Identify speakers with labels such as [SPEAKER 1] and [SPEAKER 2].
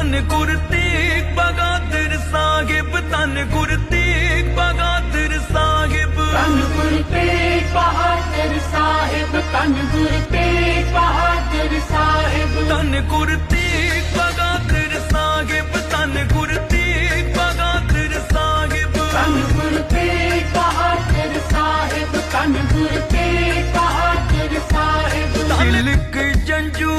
[SPEAKER 1] ਧੰਨ ਗੁਰ ਤੇਗ ਬਗਾਦਰ ਸਾਹਿਬ ਧੰਨ ਗੁਰ ਤੇਗ ਬਗਾਦਰ ਸਾਹਿਬ।
[SPEAKER 2] ਧੰਨ ਗੁਰ ਤੇਗ ਬਹਾਦਰ ਸਾਹਿਬ ਧੰਨ ਗੁਰ ਤੇਗ ਬਹਾਦਰ ਸਾਹਿਬ।
[SPEAKER 1] ਧੰਨ ਗੁਰ ਤੇਗ ਬਗਾਦਰ ਸਾਹਿਬ ਧੰਨ ਗੁਰ ਤੇਗ ਬਗਾਦਰ ਸਾਹਿਬ।
[SPEAKER 2] ਧੰਨ ਗੁਰ ਤੇਗ ਬਹਾਦਰ ਸਾਹਿਬ ਧੰਨ ਗੁਰ ਤੇਗ ਬਹਾਦਰ ਸਾਹਿਬ।
[SPEAKER 1] ਤਿਲਕ ਜੰਜੂ